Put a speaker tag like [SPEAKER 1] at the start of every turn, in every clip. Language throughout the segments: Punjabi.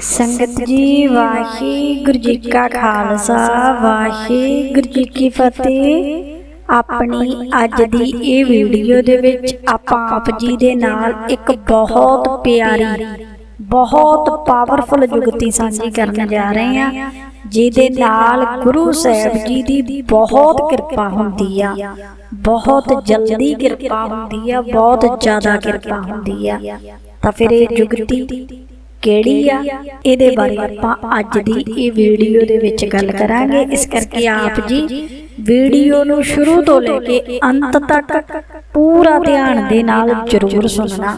[SPEAKER 1] ਸੰਗਤ ਜੀ, ਵਾਹਿਗੁਰੂ ਜੀ ਕਾ ਖਾਲਸਾ, ਵਾਹਿਗੁਰੂ ਜੀ ਕੀ ਫਤਿਹ। ਆਪਣੀ ਅੱਜ ਦੀ ਇਹ ਵੀਡੀਓ ਦੇ ਵਿੱਚ ਆਪਾਂ ਆਪ ਜੀ ਦੇ ਨਾਲ ਇੱਕ ਬਹੁਤ ਪਿਆਰੀ, ਬਹੁਤ ਪਾਵਰਫੁਲ ਜੁਗਤੀ ਸਾਂਝੀ ਕਰਨ ਜਾ ਰਹੇ ਹਾਂ, ਜਿਹਦੇ ਨਾਲ ਗੁਰੂ ਸਾਹਿਬ ਜੀ ਦੀ ਬਹੁਤ ਕਿਰਪਾ ਹੁੰਦੀ ਆ। ਬਹੁਤ ਜਲਦੀ ਕਿਰਪਾ ਹੁੰਦੀ ਆ, ਬਹੁਤ ਜ਼ਿਆਦਾ ਕਿਰਪਾ ਹੁੰਦੀ ਆ। ਤਾਂ ਫਿਰ ਇਹ ਜੁਗਤੀ ਕਿਹੜੀ ਆ? ਇਹਦੇ ਬਾਰੇ ਆਪਾਂ ਅੱਜ ਦੀ ਇਹ ਵੀਡੀਓ ਦੇ ਵਿੱਚ ਗੱਲ ਕਰਾਂਗੇ। ਇਸ ਕਰਕੇ ਆਪ ਜੀ ਵੀਡੀਓ ਨੂੰ ਸ਼ੁਰੂ ਤੋਂ ਲੈ ਕੇ ਅੰਤ ਤੱਕ ਪੂਰਾ ਧਿਆਨ ਦੇ ਨਾਲ ਜ਼ਰੂਰ ਸੁਣਨਾ।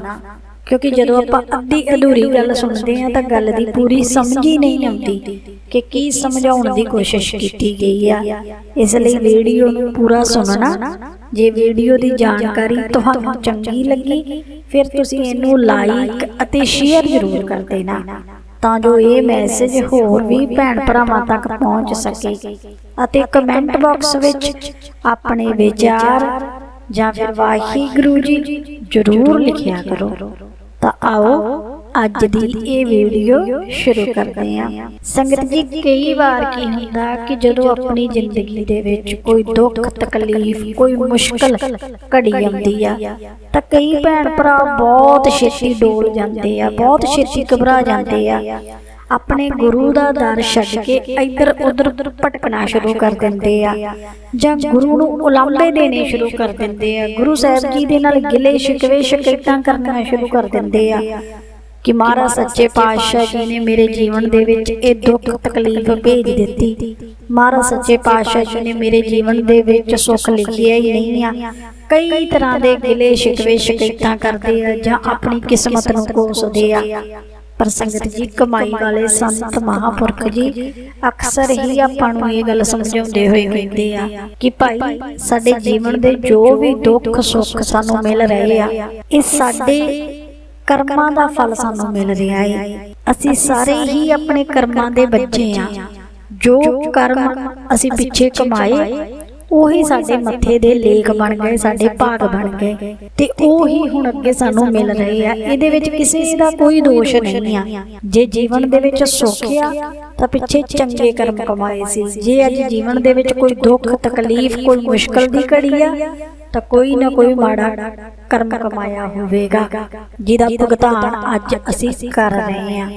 [SPEAKER 1] ਕਿਉਂਕਿ ਜਦੋਂ ਆਪਾਂ ਅੱਧੀ ਅਧੂਰੀ ਗੱਲ ਸੁਣਦੇ ਹਾਂ ਤਾਂ ਗੱਲ ਦੀ ਪੂਰੀ ਸਮਝ ਹੀ ਨਹੀਂ ਆਉਂਦੀ ਕਿ ਕੀ ਸਮਝਾਉਣ ਦੀ ਕੋਸ਼ਿਸ਼ ਕੀਤੀ ਗਈ ਆ। ਇਸ ਲਈ ਵੀਡੀਓ ਨੂੰ ਪੂਰਾ ਸੁਣਨਾ। ਜੇ ਵੀਡੀਓ ਦੀ ਜਾਣਕਾਰੀ ਤੁਹਾਨੂੰ ਚੰਗੀ ਲੱਗੀ ਫਿਰ ਤੁਸੀਂ ਇਹਨੂੰ ਲਾਈਕ ਅਤੇ ਸ਼ੇਅਰ ਜ਼ਰੂਰ ਕਰ ਦੇਣਾ। ਤਾਂ ਜੋ ਇਹ ਮੈਸੇਜ ਹੋਰ ਵੀ ਭੈਣ ਭਰਾਵਾਂ ਤੱਕ ਪਹੁੰਚ ਸਕੇ। ਅਤੇ ਕਮੈਂਟ ਬਾਕਸ ਵਿੱਚ ਆਪਣੇ ਵਿਚਾਰ ਜਾਂ ਫਿਰ ਵਾਹਿਗੁਰੂ ਜੀ ਜ਼ਰੂਰ ਲਿਖਿਆ ਕਰੋ ਤਾਂ ਆਓ ਅੱਜ ਦੀ ਇਹ ਵੀਡੀਓ ਸ਼ੁਰੂ ਕਰਦੇ ਹਾਂ। ਸੰਗਤ ਜੀ, ਕਈ ਵਾਰ ਕੀ ਹੁੰਦਾ ਕਿ ਜਦੋਂ ਆਪਣੀ ਜ਼ਿੰਦਗੀ ਦੇ ਵਿੱਚ ਕੋਈ ਦੁੱਖ, ਤਕਲੀਫ, ਕੋਈ ਮੁਸ਼ਕਲ ਘੜੀ ਆਉਂਦੀ ਆ, ਤਾਂ ਕਈ ਭੈਣ ਭਰਾ ਬਹੁਤ ਛੇਤੀ ਡੋਲ ਜਾਂਦੇ ਆ, ਬਹੁਤ ਛੇਤੀ ਘਬਰਾ ਜਾਂਦੇ ਆ। ਆਪਣੇ ਗੁਰੂ ਦਾ ਦਰ ਛੱਡ ਕੇ ਇੱਧਰ ਉੱਧਰ ਭਟਕਣਾ ਸ਼ੁਰੂ ਕਰ ਦਿੰਦੇ ਆ। ਜਾਂ ਗੁਰੂ ਨੂੰ ਉਲਾਂਭੇ ਦੇਣੇ ਸ਼ੁਰੂ ਕਰ ਦਿੰਦੇ ਆ। ਗੁਰੂ ਸਾਹਿਬ ਜੀ ਦੇ ਨਾਲ ਗਿਲੇ ਸ਼ਿਕਵੇ ਸ਼ਿਕਾਇਤਾਂ ਕਰਨੀਆਂ ਸ਼ੁਰੂ ਕਰ ਦਿੰਦੇ ਆ। ਕਿ ਮਹਾਰਾਜ ਸੱਚੇ ਪਾਤਸ਼ਾਹ ਜੀ ਨੇ ਮੇਰੇ ਜੀਵਨ ਦੇ ਵਿੱਚ ਇਹ ਦੁੱਖ ਤਕਲੀਫ ਭੇਜ ਦਿੱਤੀ। ਮਹਾਰਾਜ ਸੱਚੇ ਪਾਤਸ਼ਾਹ ਜੀ ਨੇ ਮੇਰੇ ਜੀਵਨ ਦੇ ਵਿੱਚ ਸੁੱਖ ਲਿਖਿਆ ਹੀ ਨਹੀਂ ਆ। ਕਈ ਤਰ੍ਹਾਂ ਦੇ ਗਿਲੇ ਸ਼ਿਕਵੇ ਸ਼ਿਕਾਇਤਾਂ ਕਰਦੇ ਆ ਜਾਂ ਆਪਣੀ ਕਿਸਮਤ ਨੂੰ ਕੋਸਦੇ ਆ। ਪਰ ਸੰਗਤ ਜੀ ਕਮਾਈ ਵਾਲੇ ਸੰਤ ਮਹਾਪੁਰਖ ਜੀ ਅਕਸਰ ਹੀ ਆਪਾਂ ਨੂੰ ਇਹ ਗੱਲ ਸਮਝਾਉਂਦੇ ਹੋਏ ਕਹਿੰਦੇ ਆ ਕਿ ਭਾਈ ਸਾਡੇ ਜੀਵਨ ਦੇ ਜੋ ਵੀ ਦੁੱਖ ਸੁੱਖ ਸਾਨੂੰ ਮਿਲ ਰਹੇ ਆ ਇਹ ਸਾਡੇ ਕਰਮਾਂ ਦਾ ਫਲ ਸਾਨੂੰ ਮਿਲ ਰਿਹਾ ਹੈ ਅਸੀਂ ਸਾਰੇ ਹੀ ਆਪਣੇ ਕਰਮਾਂ ਦੇ ਬੱਚੇ ਆ। ਜੋ ਕਰਮ ਅਸੀਂ ਪਿੱਛੇ ਕਮਾਏ ਉਹੀ ਸਾਡੇ ਮੱਥੇ ਦੇ ਲੇਖ ਬਣ ਗਏ ਸਾਡੇ ਭਾਗ ਬਣ ਗਏ। ਤੇ ਉਹੀ ਹੁਣ ਅੱਗੇ ਸਾਨੂੰ ਮਿਲ ਰਹੇ ਆ ਇਹਦੇ ਵਿੱਚ ਕਿਸੇ ਦਾ ਕੋਈ ਦੋਸ਼ ਨਹੀਂ ਆ। ਜੇ ਜੀਵਨ ਦੇ ਵਿੱਚ ਸੁੱਖ ਆ ਤਾਂ ਪਿੱਛੇ ਚੰਗੇ ਕਰਮ ਕਮਾਏ ਸੀ। ਜੇ ਅੱਜ ਜੀਵਨ ਦੇ ਵਿੱਚ ਕੋਈ ਦੁੱਖ ਤਕਲੀਫ ਕੋਈ ਮੁਸ਼ਕਲ ਦੀ ਘੜੀ ਆ ਤਾਂ ਕੋਈ ਨਾ ਕੋਈ ਮਾੜਾ ਕਰਮ ਕਮਾਇਆ ਹੋਵੇਗਾ। ਜਿਹਦਾ ਭੁਗਤਾਨ ਅੱਜ ਅਸੀਂ ਕਰ ਰਹੇ ਹਾਂ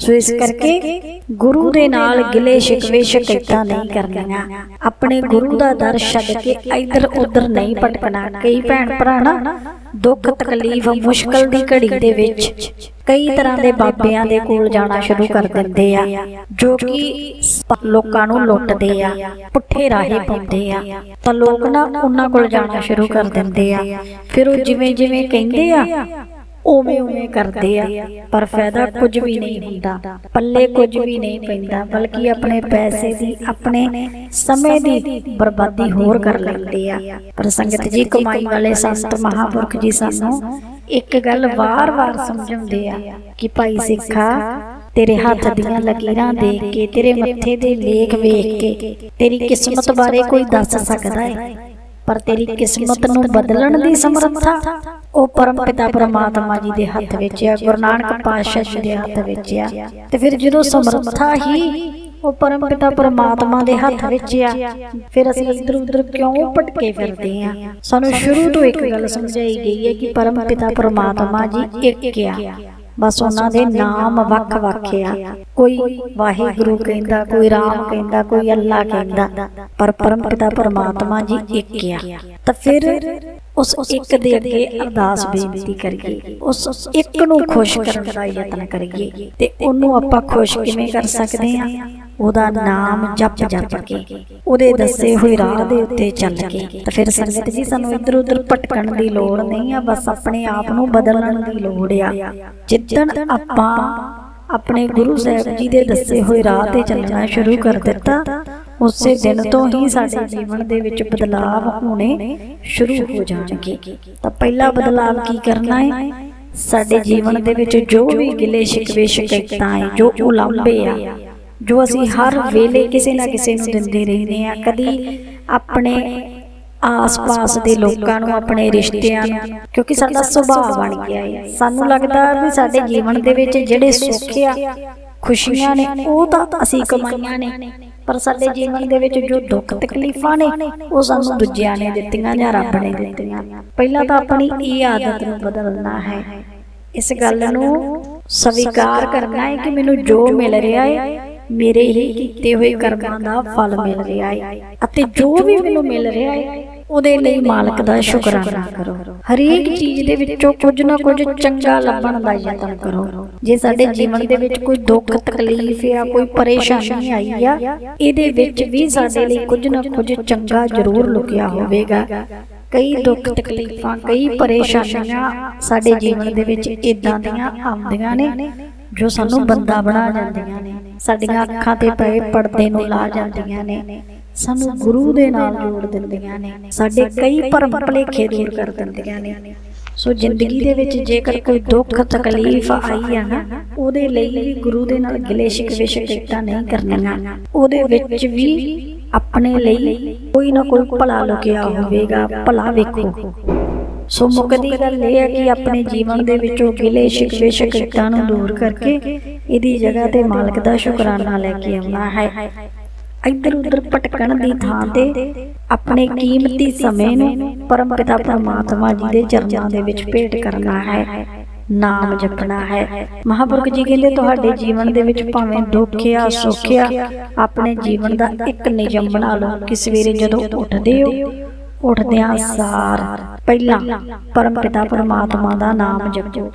[SPEAKER 1] ਸੋ ਇਸ ਕਰਕੇ ਗੁਰੂ ਦੇ ਨਾਲ ਗਿਲੇ ਸ਼ਿਕਵੇ ਸ਼ਿਕਾਇਤਾਂ ਨਹੀਂ ਕਰਨੀਆਂ। ਆਪਣੇ ਗੁਰੂ ਦਾ ਦਰ ਛੱਡ ਕੇ ਇੱਧਰ ਉੱਧਰ ਨਹੀਂ ਭਟਕਣਾ। ਕਈ ਭੈਣ ਭਰਾ ਨਾ ਦੁੱਖ ਤਕਲੀਫ ਮੁਸ਼ਕਲ ਦੀ ਘੜੀ ਦੇ ਵਿੱਚ ਕਈ ਤਰ੍ਹਾਂ ਦੇ ਬਾਬਿਆਂ ਦੇ ਕੋਲ ਜਾਣਾ ਸ਼ੁਰੂ ਕਰ ਦਿੰਦੇ ਆ ਜੋ ਕਿ ਲੋਕਾਂ ਨੂੰ ਲੁੱਟਦੇ ਆ ਪੁੱਠੇ ਰਾਹੇ ਪਾਉਂਦੇ ਆ ਤਾਂ ਲੋਕ ਨਾ ਉਹਨਾਂ ਕੋਲ ਜਾਣਾ ਸ਼ੁਰੂ ਕਰ ਦਿੰਦੇ ਆ। ਫਿਰ ਉਹ ਜਿਵੇਂ ਜਿਵੇਂ ਕਹਿੰਦੇ ਆ ਉਵੇਂ ਉਵੇਂ ਕਰਦੇ ਆ, ਪਰ ਫਾਇਦਾ ਕੁਝ ਵੀ ਨਹੀਂ ਹੁੰਦਾ, ਪੱਲੇ ਕੁਝ ਵੀ ਨਹੀਂ ਪੈਂਦਾ, ਬਲਕਿ ਆਪਣੇ ਪੈਸੇ ਦੀ, ਆਪਣੇ ਸਮੇਂ ਦੀ ਬਰਬਾਦੀ ਹੋਰ ਕਰ ਲੈਂਦੇ ਆ। ਪਰ ਸੰਗਤ ਜੀ, ਕਮਾਈ ਵਾਲੇ ਸੰਤ ਮਹਾਪੁਰਖ ਜੀ ਸਾਨੂੰ ਇੱਕ ਗੱਲ ਵਾਰ-ਵਾਰ ਸਮਝਾਉਂਦੇ ਆ ਕਿ ਭਾਈ ਸਿੱਖਾ, ਤੇਰੇ ਹੱਥ ਦੀਆਂ ਲਕੀਰਾਂ ਦੇਖ ਕੇ, ਤੇਰੇ ਮੱਥੇ ਦੇ ਲੇਖ ਵੇਖ ਕੇ, ਤੇਰੀ ਕਿਸਮਤ ਬਾਰੇ ਕੋਈ ਦੱਸ ਸਕਦਾ ਹੈ ਪਰ ਤੇਰੀ ਕਿਸਮਤ ਨੂੰ ਬਦਲਣ ਦੀ ਸਮਰੱਥਾ। ਉਹ ਪਰਮ ਪਿਤਾ ਪਰਮਾਤਮਾ ਜੀ ਦੇ ਹੱਥ ਵਿੱਚ ਆ ਗੁਰੂ ਨਾਨਕ ਪਾਤਸ਼ਾਹ ਜੀ ਦੇ ਹੱਥ ਵਿੱਚ ਆ ਤੇ ਫਿਰ ਜਦੋਂ ਸਮਰੱਥਾ ਹੀ ਉਹ ਪਰਮ ਪਿਤਾ ਪਰਮਾਤਮਾ ਦੇ ਹੱਥ ਵਿੱਚ ਆ ਫਿਰ ਅਸੀਂ ਇੱਧਰ ਉੱਧਰ ਕਿਉਂ ਭਟਕੇ ਫਿਰਦੇ ਆ ਸਾਨੂੰ ਸ਼ੁਰੂ ਤੋਂ ਇੱਕ ਗੱਲ ਸਮਝਾਈ ਗਈ ਹੈ ਕਿ ਪਰਮ ਪਿਤਾ ਪਰਮਾਤਮਾ ਜੀ ਇੱਕ ਆ। ਬਸ ਉਹਨਾਂ ਦੇ ਨਾਮ ਵੱਖ-ਵੱਖ ਆ। ਕੋਈ ਵਾਹਿਗੁਰੂ ਕਹਿੰਦਾ ਕੋਈ ਰਾਮ ਕਹਿੰਦਾ ਕੋਈ ਅੱਲਾ ਕਹਿੰਦਾ। ਪਰ ਪਰਮ ਪਿਤਾ ਪਰਮਾਤਮਾ ਜੀ ਇੱਕ ਆ। ਤਾਂ ਫਿਰ ਉਸ ਇੱਕ ਦੇ ਅੱਗੇ ਅਰਦਾਸ ਬੇਨਤੀ ਕਰੀਏ। ਉਸ ਇੱਕ ਨੂੰ ਖੁਸ਼ ਕਰਨ ਦਾ ਯਤਨ ਕਰੀਏ। ਤੇ ਉਹਨੂੰ ਆਪਾਂ ਖੁਸ਼ ਕਿਵੇਂ ਕਰ ਸਕਦੇ ਆ? ਉਹਦਾ ਨਾਮ ਜਪ ਜਪ ਕੇ ਉਹਦੇ ਦੱਸੇ ਹੋਏ ਰਾਹ ਦੇ ਉੱਤੇ ਚੱਲ ਕੇ। ਤਾਂ ਫਿਰ ਸੰਗਤ ਜੀ ਸਾਨੂੰ ਇੱਧਰ ਉੱਧਰ ਭਟਕਣ ਦੀ ਲੋੜ ਨਹੀਂ ਆ ਬਸ ਆਪਣੇ ਆਪ ਨੂੰ ਬਦਲਣ ਦੀ ਲੋੜ ਆ। ਜਿੱਦਣ ਆਪਾਂ ਆਪਣੇ ਗੁਰੂ ਸਾਹਿਬ ਜੀ ਦੇ ਦੱਸੇ ਹੋਏ ਰਾਹ ਤੇ ਚੱਲਣਾ ਸ਼ੁਰੂ ਕਰ ਦਿੱਤਾ ਉਸੇ ਦਿਨ ਤੋਂ ਹੀ ਸਾਡੇ ਜੀਵਨ ਦੇ ਵਿੱਚ ਬਦਲਾਅ ਹੋਣੇ ਸ਼ੁਰੂ ਹੋ ਜਾਣਗੇ। ਤਾਂ ਪਹਿਲਾ ਬਦਲਾਅ ਕੀ ਕਰਨਾ ਹੈ? ਸਾਡੇ ਜੀਵਨ ਦੇ ਵਿੱਚ ਜੋ ਵੀ ਗਿਲੇ ਸ਼ਿਕਵੇ ਸ਼ਿਕਾਇਤਾਂ ਹੈ ਜੋ ਉਲਾਂਭੇ ਆ ਜੋ ਅਸੀਂ ਹਰ ਵੇਲੇ ਕਿਸੇ ਨਾ ਕਿਸੇ ਨੂੰ ਦਿੰਦੇ ਰਹਿੰਦੇ ਆ ਕਦੀ ਆਪਣੇ ਆਸ-ਪਾਸ ਦੇ ਲੋਕਾਂ ਨੂੰ ਆਪਣੇ ਰਿਸ਼ਤਿਆਂ ਨੂੰ ਕਿਉਂਕਿ ਸਾਡਾ ਸੁਭਾਅ ਬਣ ਗਿਆ ਹੈ। ਸਾਨੂੰ ਲੱਗਦਾ ਵੀ ਸਾਡੇ ਜੀਵਨ ਦੇ ਵਿੱਚ ਜਿਹੜੇ ਸੁੱਖ ਆ ਖੁਸ਼ੀਆਂ ਨੇ ਉਹ ਤਾਂ ਅਸੀਂ ਕਮਾਈਆਂ ਨੇ। ਪਰ ਸਾਡੇ ਜੀਵਨ ਦੇ ਵਿੱਚ ਜੋ ਦੁੱਖ ਤਕਲੀਫਾਂ ਨੇ ਉਹ ਸਾਨੂੰ ਦੂਜਿਆਂ ਨੇ ਦਿੱਤੀਆਂ ਜਾਂ ਰੱਬ ਨੇ ਦਿੱਤੀਆਂ। ਪਹਿਲਾਂ ਤਾਂ ਆਪਣੀ ਇਹ ਆਦਤ ਨੂੰ ਬਦਲਣਾ ਹੈ। ਇਸ ਗੱਲ ਨੂੰ ਸਵੀਕਾਰ ਕਰਨਾ ਹੈ ਕਿ ਮੈਨੂੰ ਜੋ ਮਿਲ ਰਿਹਾ ਹੈ ਮੇਰੇ ਹੀ ਕੀਤੇ ਹੋਏ ਕਰਮਾਂ ਦਾ ਫਲ ਮਿਲ ਰਿਹਾ ਹੈ ਅਤੇ ਜੋ ਵੀ ਮੈਨੂੰ ਮਿਲ ਰਿਹਾ ਹੈ, ਉਹਦੇ ਲਈ ਮਾਲਕ ਦਾ ਸ਼ੁਕਰਾਨਾ ਕਰੋ। ਹਰੇਕ ਚੀਜ਼ ਦੇ ਵਿੱਚੋਂ ਕੁਝ ਨਾ ਕੁਝ ਚੰਗਾ ਲੱਭਣ ਦਾ ਯਤਨ ਕਰੋ। ਜੇ ਸਾਡੇ ਜੀਵਨ ਦੇ ਵਿੱਚ ਕੋਈ ਦੁੱਖ, ਤਕਲੀਫ ਜਾਂ ਕੋਈ ਪਰੇਸ਼ਾਨੀ ਆਈ ਆ, ਇਹਦੇ ਵਿੱਚ ਵੀ ਸਾਡੇ ਲਈ ਕੁਝ ਨਾ ਕੁਝ ਚੰਗਾ ਜ਼ਰੂਰ ਲੁਕਿਆ ਹੋਵੇਗਾ। ਕਈ ਦੁੱਖ, ਤਕਲੀਫਾਂ, ਕਈ ਪਰੇਸ਼ਾਨੀਆਂ ਸਾਡੇ ਜੀਵਨ ਦੇ ਵਿੱਚ ਇਦਾਂ ਦੀਆਂ ਆਉਂਦੀਆਂ ਨੇ ਜੋ ਸਾਨੂੰ ਬੰਦਾ ਬਣਾ ਜਾਂਦੀਆਂ ਨੇ। ਸਾਡੀਆਂ ਅੱਖਾਂ ਤੇ ਪਏ ਪਰਦੇ ਨੂੰ ਲਾ ਜਾਂਦੀਆਂ ਨੇ। ਸਾਨੂੰ ਗੁਰੂ ਦੇ ਨਾਲ ਜੋੜ ਦਿੰਦੀਆਂ ਨੇ। ਸਾਡੇ ਕਈ ਭਰਮ ਭਲੇਖੇ ਦੂਰ ਕਰ ਦਿੰਦੀਆਂ ਨੇ। ਸੋ ਜ਼ਿੰਦਗੀ ਦੇ ਵਿੱਚ ਜੇਕਰ ਕੋਈ ਦੁੱਖ ਤਕਲੀਫ ਆਈ ਆ ਨਾ ਉਹਦੇ ਲਈ ਵੀ ਗੁਰੂ ਦੇ ਨਾਲ ਗਿਲੇ ਸ਼ਿਕਵੇ ਸ਼ਿਕਾਇਤਾਂ ਨਹੀਂ ਕਰਨੀਆਂ। ਉਹਦੇ ਵਿੱਚ ਵੀ ਆਪਣੇ ਲਈ ਕੋਈ ਨਾ ਕੋਈ ਭਲਾ ਲੁਕਿਆ ਹੋਵੇਗਾ ਭਲਾ ਵੇਖੋ। ਸੋ ਮੁੱਕਦੀ ਗੱਲ ਇਹ ਹੈ ਕਿ ਆਪਣੇ ਜੀਵਨ ਦੇ ਵਿੱਚੋਂ ਗਿਲੇ ਸ਼ਿਕਵੇ ਸ਼ਿਕਾਇਤਾਂ ਨੂੰ ਦੂਰ ਕਰਕੇ ਇਹਦੀ ਜਗ੍ਹਾ ਤੇ ਮਾਲਕ ਦਾ ਸ਼ੁਕਰਾਨਾ ਲੈ ਕੇ ਆਉਣਾ ਹੈ। ਇੱਧਰ ਉੱਧਰ ਭਟਕਣ ਦੀ ਥਾਂ ਤੇ ਆਪਣੇ ਕੀਮਤੀ ਸਮੇਂ ਨੂੰ ਪਰਮ ਪਿਤਾ ਪਰਮਾਤਮਾ ਜੀ ਦੇ ਚਰਨਾਂ ਦੇ ਵਿੱਚ ਭੇਟ ਕਰਨਾ ਹੈ। ਨਾਮ ਜਪਣਾ ਹੈ। ਮਹਾਪੁਰਖ ਜੀ ਕਹਿੰਦੇ ਤੁਹਾਡੇ ਜੀਵਨ ਦੇ ਵਿੱਚ ਭਾਵੇਂ ਦੁੱਖ ਆ ਸੁੱਖ ਆ ਆਪਣੇ ਜੀਵਨ ਦਾ ਇੱਕ ਨਿਯਮ ਬਣਾ ਲਓ। ਕਿ ਸਵੇਰੇ ਜਦੋਂ ਉੱਠਦੇ ਹੋ ਉੱਠਦਿਆਂ ਸਾਰ ਪਹਿਲਾਂ ਪਰਮ ਪਿਤਾ ਪਰਮਾਤਮਾ ਦਾ ਨਾਮ ਜਪੋ।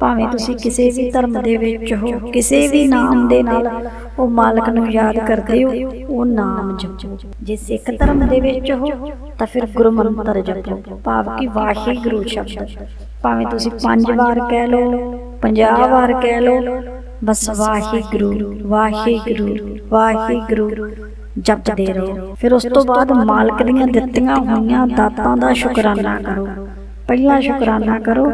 [SPEAKER 1] ਭਾਵੇਂ ਤੁਸੀਂ ਕਿਸੇ ਵੀ ਧਰਮ ਦੇ ਵਿੱਚ ਹੋ ਕਿਸੇ ਵੀ ਨਾਮ ਦੇ ਨਾਲ ਉਹ ਮਾਲਕ ਨੂੰ ਯਾਦ ਕਰਦੇ ਹੋ ਉਹ ਨਾਮ ਜਪੋ। ਜੇ ਸਿੱਖ ਧਰਮ ਦੇ ਵਿੱਚ ਹੋ ਤਾਂ ਫਿਰ ਗੁਰੂ ਮੰਤਰ ਜਪੋ। ਭਾਵ ਕਿ ਵਾਹਿਗੁਰੂ ਸ਼ਬਦ। ਭਾਵੇਂ ਤੁਸੀਂ ਪੰਜ ਵਾਰ ਕਹਿ ਲਓ 50 ਵਾਰ ਕਹਿ ਲਓ ਬਸ ਵਾਹਿਗੁਰੂ ਵਾਹਿਗੁਰੂ ਵਾਹਿਗੁਰੂ ਜਪਦੇ ਰਹੋ। ਫਿਰ ਉਸ ਤੋਂ ਬਾਅਦ ਮਾਲਕ ਦੀਆਂ ਦਿੱਤੀਆਂ ਹੋਈਆਂ ਦਾਤਾਂ ਦਾ ਸ਼ੁਕਰਾਨਾ ਕਰੋ। ਪਹਿਲਾ ਸ਼ੁਕਰਾਨਾ ਕਰੋ,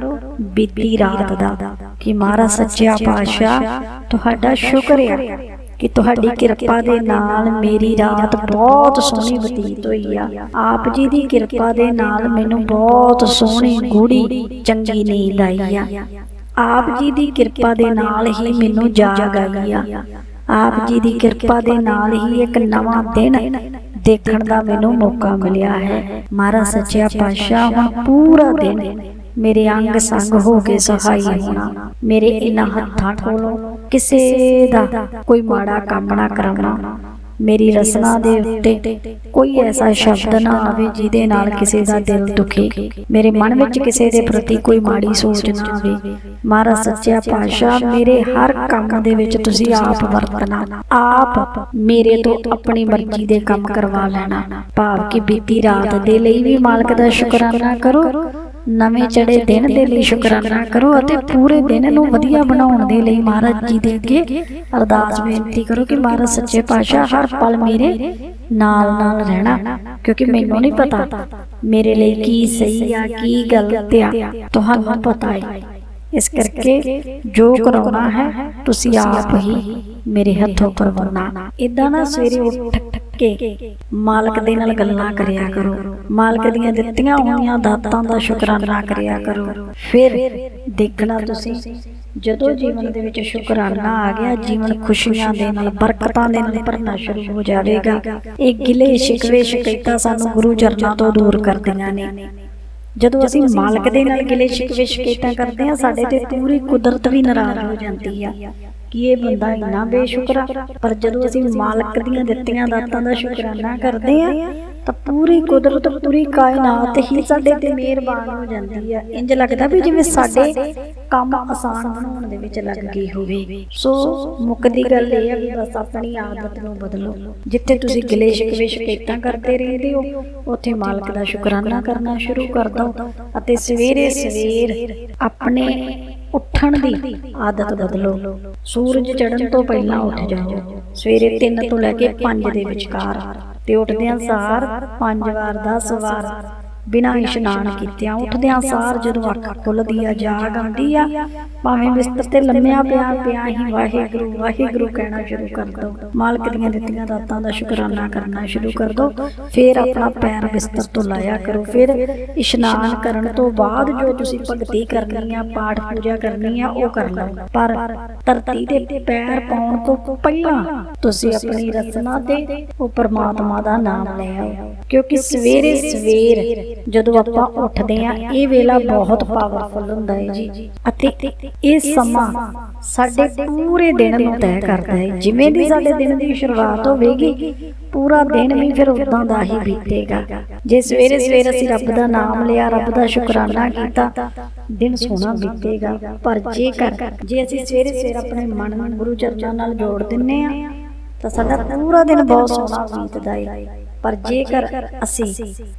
[SPEAKER 1] ਬੀਤੀ ਰਾਤ ਦਾ ਕਿ ਮਹਾਰਾਜ ਸੱਚਿਆ ਪਾਤਸ਼ਾਹ ਤੁਹਾਡਾ ਸ਼ੁਕਰ ਹੈ ਕਿ ਤੁਹਾਡੀ ਕਿਰਪਾ ਦੇ ਨਾਲ ਮੇਰੀ ਰਾਤ ਬਹੁਤ ਸੋਹਣੀ ਬਤੀਤ ਹੋਈ ਆ। ਆਪ ਜੀ ਦੀ ਕਿਰਪਾ ਦੇ ਨਾਲ ਮੈਨੂੰ ਬਹੁਤ ਸੋਹਣੀ ਗੂੜੀ ਚੰਗੀ ਨੀਂਦ ਆਈ ਆ। ਆਪ ਜੀ ਦੀ ਕਿਰਪਾ ਦੇ ਨਾਲ ਹੀ ਮੈਨੂੰ ਜਾਗ ਆਈ ਆ। ਆਪ ਜੀ ਦੀ ਕਿਰਪਾ ਦੇ ਨਾਲ ਹੀ ਇੱਕ ਨਵਾਂ ਦਿਨ ਦੇਖਣ ਦਾ ਮੈਨੂੰ ਮੌਕਾ ਮਿਲਿਆ ਹੈ। ਮਹਾਰਾਜ ਸੱਚਿਆ ਪਾਤਸ਼ਾਹ, ਹੁਣ ਪੂਰਾ ਦਿਨ ਮੇਰੇ ਅੰਗ ਸੰਗ ਹੋ ਕੇ ਸਹਾਈ ਹੋਣਾ। ਮੇਰੇ ਇਹਨਾਂ ਹੱਥਾਂ ਕੋਲੋਂ ਕਿਸੇ ਦਾ ਕੋਈ ਮਾੜਾ ਕੰਮ ਨਾ ਕਰਾਉਣਾ ਮੇਰੀ ਰਸਨਾ ਦੇ ਉੱਤੇ ਕੋਈ ਐਸਾ ਸ਼ਬਦ ਨਾ ਆਵੇ ਜਿਹਦੇ ਨਾਲ ਕਿਸੇ ਦਾ ਦਿਲ ਦੁਖੇ। ਮੇਰੇ ਮਨ ਵਿੱਚ ਕਿਸੇ ਦੇ ਪ੍ਰਤੀ ਕੋਈ ਮਾੜੀ ਸੋਚ ਨਾ ਆਵੇ। ਮਹਾਰਾਜ ਸੱਚਿਆ ਪਾਤਸ਼ਾਹ ਮੇਰੇ ਹਰ ਕੰਮ ਦੇ ਵਿੱਚ ਤੁਸੀਂ ਆਪ ਵਰਤਣਾ। ਆਪ ਮੇਰੇ ਤੋਂ ਆਪਣੀ ਮਰਜ਼ੀ ਦੇ ਕੰਮ ਕਰਵਾ ਲੈਣਾ। ਭਾਵ ਕਿ ਬੀਤੀ ਰਾਤ ਦੇ ਲਈ ਵੀ ਮਾਲਕ ਦਾ ਸ਼ੁਕਰਾਨਾ ਕਰੋ। ਨਵੇਂ ਚੜੇ ਦਿਨ ਦੇ ਲਈ ਸ਼ੁਕਰਾਨਾ ਕਰੋ ਅਤੇ ਪੂਰੇ ਦਿਨ ਨੂੰ ਵਧੀਆ ਬਣਾਉਣ ਦੇ ਲਈ ਮਹਾਰਾਜ ਜੀ ਦੇ ਅੱਗੇ ਅਰਦਾਸ ਬੇਨਤੀ ਕਰੋ ਕਿ ਮਹਾਰਾਜ ਸੱਚੇ ਪਾਤਸ਼ਾਹ ਹਰ ਪਲ ਮੇਰੇ ਨਾਲ ਨਾਲ ਰਹਿਣਾ ਕਿਉਂਕਿ ਮੈਨੂੰ ਨਹੀਂ ਪਤਾ ਮੇਰੇ ਲਈ ਕੀ ਸਹੀ ਆ ਕੀ ਗਲਤ ਆ ਤੁਹਾਨੂੰ ਪਤਾ ਹੈ। ਇਸ ਕਰਕੇ ਜੋ ਕਰਾਉਣਾ ਹੈ ਤੁਸੀਂ ਆਪ ਹੀ ਮੇਰੇ ਹੱਥੋਂ ਕਰਵਾਉਣਾ। ਇਦਾਂ ਨਾ ਸਵੇਰੇ ਉੱਠ ਕੇ ਮਾਲਕ ਦੇ ਨਾਲ ਗੱਲਾਂ ਕਰਿਆ ਕਰੋ। ਮਾਲਕ ਦੀਆਂ ਦਿੱਤੀਆਂ ਹੋਈਆਂ ਦਾਤਾਂ ਦਾ ਸ਼ੁਕਰਾਨਾ ਕਰਿਆ ਕਰੋ। ਫਿਰ ਦੇਖਣਾ ਤੁਸੀਂ, ਜਦੋਂ ਜੀਵਨ ਦੇ ਵਿੱਚ ਸ਼ੁਕਰਾਨਾ ਆ ਗਿਆ, ਜੀਵਨ ਖੁਸ਼ੀਆਂ ਦੇ ਨਾਲ, ਬਰਕਤਾਂ ਦੇ ਨਾਲ ਭਰਨਾ ਸ਼ੁਰੂ ਹੋ ਜਾਵੇਗਾ। ਇਹ ਗਿਲੇ ਸ਼ਿਕਵੇ ਸ਼ਿਕਾਇਤਾਂ ਸਾਨੂੰ ਗੁਰੂ ਚਰਨਾਂ ਤੋਂ ਦੂਰ ਕਰਦੀਆਂ ਨੇ। ਜਦੋਂ ਅਸੀਂ ਮਾਲਕ ਦੇ ਨਾਲ ਗਿਲੇ ਸ਼ਿਕਵੇ ਸ਼ਿਕਾਇਤਾਂ ਕਰਦੇ ਹਾਂ, ਸਾਡੇ ਤੇ ਪੂਰੀ ਕੁਦਰਤ ਵੀ ਨਾਰਾਜ਼ ਹੋ ਜਾਂਦੀ ਆ। ਕਿ ਇਹ ਬੰਦਾ ਇੰਨਾ ਬੇਸ਼ੁਕਰ ਪਰ ਜਦੋਂ ਅਸੀਂ ਮਾਲਕ ਦੀਆਂ ਦਿੱਤੀਆਂ ਦਾਤਾਂ ਦਾ ਸ਼ੁਕਰਾਨਾ ਕਰਦੇ ਆ, ਤਾਂ ਪੂਰੀ ਕੁਦਰਤ, ਪੂਰੀ ਕਾਇਨਾਤ ਹੀ ਸਾਡੇ ਤੇ ਮਿਹਰਬਾਨ ਹੋ ਜਾਂਦੀ ਆ। ਇੰਜ ਲੱਗਦਾ ਵੀ ਜਿਵੇਂ ਸਾਡੇ ਕੰਮ ਆਸਾਨ ਬਣਾਉਣ ਦੇ ਵਿੱਚ ਲੱਗ ਗਈ ਹੋਵੇ। ਸੋ ਮੁੱਕਦੀ ਗੱਲ ਇਹ ਆ ਵੀ ਬਸ ਆਪਣੀ ਆਦਤ ਨੂੰ ਬਦਲੋ। ਜਿੱਥੇ ਤੁਸੀਂ ਗਿਲੇ ਸ਼ਿਕਵੇ ਸ਼ਿਕਾਇਤਾਂ ਕਰਦੇ ਰਹਿੰਦੇ ਹੋ, ਉੱਥੇ ਮਾਲਕ ਦਾ ਸ਼ੁਕਰਾਨਾ ਕਰਨਾ ਸ਼ੁਰੂ ਕਰ ਦਿਓ। ਅਤੇ ਸਵੇਰੇ ਸਵੇਰ ਆਪਣੇ ਉੱਠਣ ਦੀ ਆਦਤ ਬਦਲੋ। ਸੂਰਜ ਚੜ੍ਹਨ ਤੋਂ ਪਹਿਲਾਂ ਉੱਠ ਜਾਓ। ਸਵੇਰੇ 3 ਤੋਂ ਲੈ ਕੇ 5 ਦੇ ਵਿਚਕਾਰ ਤੇ ਉੱਠਦਿਆਂ ਸਾਰ 5 ਵਾਰ 10 ਵਾਰ ਬਿਨਾਂ ਇਸ਼ਨਾਨ ਕੀਤਿਆਂ ਉੱਠਦਿਆਂ ਸਾਰ ਜਦੋਂ ਅੱਖ ਖੁੱਲਦੀ ਆ, ਜਾਗ ਆਉਂਦੀ ਆ, ਭਾਵੇਂ ਬਿਸਤਰ ਤੇ ਲੰਮਿਆ ਪਿਆ ਪਿਆ ਹੀ ਵਾਹਿਗੁਰੂ ਵਾਹਿਗੁਰੂ ਕਹਿਣਾ ਸ਼ੁਰੂ ਕਰ ਦੋ। ਮਾਲਕ ਦੀਆਂ ਦਿੱਤੀਆਂ ਦਾਤਾਂ ਦਾ ਸ਼ੁਕਰਾਨਾ ਕਰਨਾ ਸ਼ੁਰੂ ਕਰ ਦੋ। ਫਿਰ ਆਪਣਾ ਪੈਰ ਬਿਸਤਰ ਤੋਂ ਲਾਇਆ ਕਰੋ। ਫਿਰ ਇਸ਼ਨਾਨ ਕਰਨ ਤੋਂ ਬਾਅਦ ਜੋ ਤੁਸੀਂ ਭਗਤੀ ਕਰਨੀ ਆ, ਪਾਠ ਪੂਜਾ ਕਰਨੀ ਆ, ਉਹ ਕਰ ਲਓ। ਪਰ ਧਰਤੀ ਤੇ ਪੈਰ ਪਾਉਣ ਤੋਂ ਪਹਿਲਾਂ ਤੁਸੀਂ ਆਪਣੀ ਰਚਨਾ ਤੇ ਉਹ ਪਰਮਾਤਮਾ ਦਾ ਨਾਮ ਲੈ ਆਓ। ਕਿਉਂਕਿ ਸਵੇਰੇ ਸਵੇਰ ਜਦੋਂ ਆਪਾਂ ਉੱਠਦੇ ਆ ਇਹ ਵੇਲਾ ਬਹੁਤ ਪਾਵਰਫੁਲ ਹੁੰਦਾ ਹੈ ਜੀ। ਅਤੇ ਇਹ ਸਮਾਂ ਸਾਡੇ ਪੂਰੇ ਦਿਨ ਨੂੰ ਤੈਅ ਕਰਦਾ ਹੈ। ਜਿਵੇਂ ਦੀ ਸਾਡੇ ਦਿਨ ਦੀ ਸ਼ੁਰੂਆਤ ਹੋਵੇਗੀ, ਪੂਰਾ ਦਿਨ ਵੀ ਫਿਰ ਉਦਾਂ ਦਾ ਹੀ ਬੀਤੇਗਾ। ਜੇ ਸਵੇਰੇ ਸਵੇਰ ਅਸੀਂ ਰੱਬ ਦਾ ਨਾਮ ਲਿਆ, ਰੱਬ ਦਾ ਸ਼ੁਕਰਾਨਾ ਕੀਤਾ, ਦਿਨ ਸੋਹਣਾ ਬੀਤੇਗਾ। ਪਰ ਜੇਕਰ ਜੇ ਅਸੀਂ ਸਵੇਰੇ ਸਵੇਰ ਆਪਣੇ ਮਨ ਨੂੰ ਗੁਰੂ ਚਰਨਾਂ ਨਾਲ ਜੋੜ ਦਿੰਨੇ ਆ ਤਾਂ ਸਾਡਾ ਪੂਰਾ ਦਿਨ ਬਹੁਤ ਸੋਹਣਾ ਬੀਤਦਾ ਹੈ। ਪਰ ਜੇਕਰ ਅਸੀਂ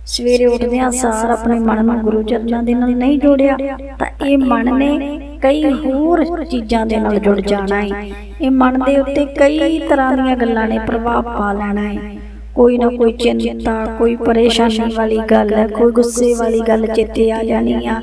[SPEAKER 1] ਸਵੇਰੇ ਉੱਠਦਿਆਂ ਸਾਰ ਆਪਣੇ ਮਨ ਨੂੰ ਗੁਰੂ ਚਰਨਾਂ ਦੇ ਨਾਲ ਨਹੀਂ ਜੋੜਿਆ ਤਾਂ ਇਹ ਮਨ ਨੇ ਕਈ ਹੋਰ ਚੀਜ਼ਾਂ ਦੇ ਨਾਲ ਜੁੜ ਜਾਣਾ ਹੈ ਇਹ ਮਨ ਦੇ ਉੱਤੇ ਕਈ ਤਰ੍ਹਾਂ ਦੀਆਂ ਗੱਲਾਂ ਨੇ ਪ੍ਰਭਾਵ ਪਾ ਲੈਣਾ ਹੈ ਕੋਈ ਨਾ ਕੋਈ ਚਿੰਤਾ ਕੋਈ ਪਰੇਸ਼ਾਨੀ ਵਾਲੀ ਗੱਲ ਕੋਈ ਗੁੱਸੇ ਵਾਲੀ ਗੱਲ ਚੇਤੇ ਆ। ਜਾਣੀ ਆ।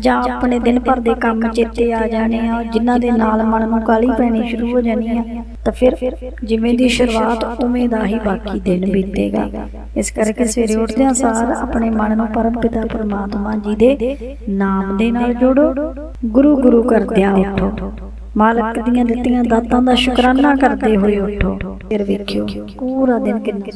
[SPEAKER 1] ਜਾਂ ਆਪਣੇ ਦਿਨ ਭਰ ਦੇ ਕੰਮ ਚੇਤੇ ਆ ਜਾਣੇ ਆ, ਜਿਨ੍ਹਾਂ ਦੇ ਨਾਲ ਮਨ ਨੂੰ ਕਾਲੀ ਪੈਣੀ ਸ਼ੁਰੂ ਹੋ ਜਾਣੀ ਆ, ਤਾਂ ਫਿਰ ਜਿਵੇਂ ਦੀ ਸ਼ੁਰੂਆਤ ਉਵੇਂ ਦਾ ਹੀ ਬਾਕੀ ਦਿਨ ਬੀਤੇਗਾ। ਇਸ ਕਰਕੇ ਸਵੇਰੇ ਉੱਠਦਿਆਂ ਸਾਰ ਆਪਣੇ ਮਨ ਨੂੰ ਪਰਮ ਪਿਤਾ ਪਰਮਾਤਮਾ ਜੀ ਦੇ ਨਾਮ ਦੇ ਨਾਲ ਜੋੜੋ। ਗੁਰੂ ਗੁਰੂ ਕਰਦਿਆਂ ਉੱਠੋ। ਮਾਲਕ ਦੀਆਂ ਦਿੱਤੀਆਂ ਦਾਤਾਂ ਦਾ ਸ਼ੁਕਰਾਨਾ ਕਰਦੇ ਹੋਏ ਉੱਠੋ। ਫਿਰ ਵੇਖਿਓ ਪੂਰਾ ਦਿਨ ਕਿੰਨਾ